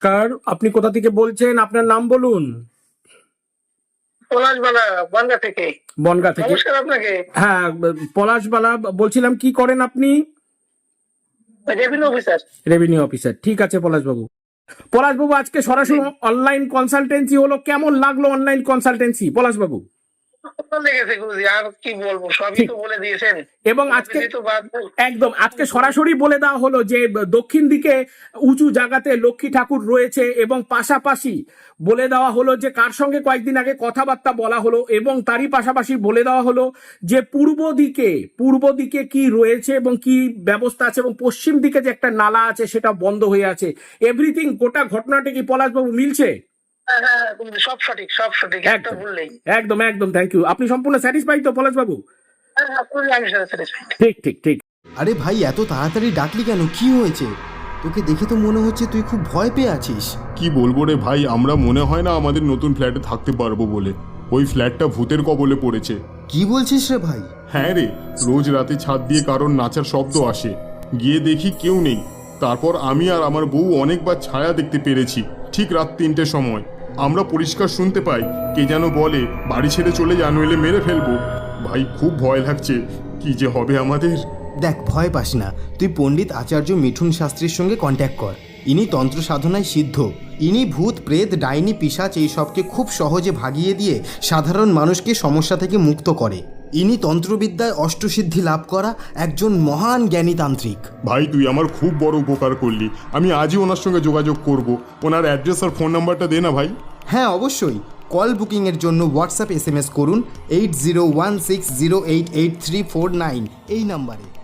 কার? আপনি কোথা থেকে বলছেন? আপনার নাম বলুন। পলাশবালা থেকে। বনগা থেকে। নমস্কার আপনাকে। হ্যাঁ পলাশবালা বলছিলাম কি করেন আপনি? রেভিনিউ অফিসার রেভিনিউ অফিসার ঠিক আছে পলাশবাবু। পলাশবাবু আজকে সরাসরি অনলাইন কনসালটেন্সি হলো। কেমন লাগল অনলাইন কনসালটেন্সি পলাশবাবু। এবং আজকে। একদম আজকে সরাসরি বলে দেওয়া হলো যে দক্ষিণ দিকে উঁচু জায়গাতে লক্ষ্মী ঠাকুর রয়েছে এবং পাশাপাশি বলে দেওয়া হলো যে কার সঙ্গে কয়েকদিন আগে কথাবার্তা বলা হলো এবং তারই পাশাপাশি বলে দেওয়া হলো যে পূর্ব দিকে পূর্ব দিকে কি রয়েছে এবং কি ব্যবস্থা আছে এবং পশ্চিম দিকে যে একটা নালা আছে সেটা বন্ধ হয়ে আছে। এভরিথিং গোটা ঘটনাটা কি পলাশবাবু মিলছে? সব সঠিক সব সঠিক একদম। ভুললেই একদম একদম থ্যাংক ইউ আপনি সম্পূর্ণ স্যাটিসফাইড তো পলাশবাবু? হ্যাঁ, হ্যাঁ, ঠিক ঠিক ঠিক। আরে ভাই এত তাড়াতাড়ি ডাকলি কেন? কি হয়েছে? তোকে দেখে তো মনে হচ্ছে তুই খুব ভয় পেয়ে আছিস। কি বলব রে ভাই আমরা মনে হয় না আমাদের নতুন ফ্ল্যাটে থাকতে পারব বলে। ওই ফ্ল্যাটটা ভূতের কবলে পড়েছে। কি বলছিস রে ভাই? হ্যাঁ রে রোজ রাতে ছাদ দিয়ে কারোর নাচার শব্দ আসে। গিয়ে দেখি কেউ নেই। তারপর আমি আর আমার বউ অনেকবার ছায়া দেখতে পেরেছি ঠিক রাত তিনটের সময়। আমরা পরিষ্কার শুনতে পাই। কে যেন বলে, বাড়ি ছেড়ে চলে যা, নইলে মেরে ফেলব। ভাই, খুব ভয় লাগছে। কি যে হবে আমাদের? দেখ, ভয় পাস না। তুই পণ্ডিত আচার্য মিঠুন শাস্ত্রীর সঙ্গে কন্ট্যাক্ট কর। ইনি তন্ত্র সাধনায় সিদ্ধ। ইনি ভূত, প্রেত, ডাইনি পিসাচ এইসবকে খুব সহজে ভাগিয়ে দিয়ে সাধারণ মানুষকে সমস্যা থেকে মুক্ত করে। ইনি তন্ত্রবিদ্যায় অষ্টসিদ্ধি লাভ করা একজন মহান জ্ঞানী তান্ত্রিক ভাই তুই আমার খুব বড় উপকার করলি। আমি আজই ওনার সঙ্গে যোগাযোগ করব। ওনার অ্যাড্রেস আর ফোন নাম্বারটা দে না ভাই। হ্যাঁ অবশ্যই। কল বুকিংয়ের জন্য হোয়াটসঅ্যাপ এস এম এস করুন eight zero one six zero eight eight three four nine এই নাম্বারে।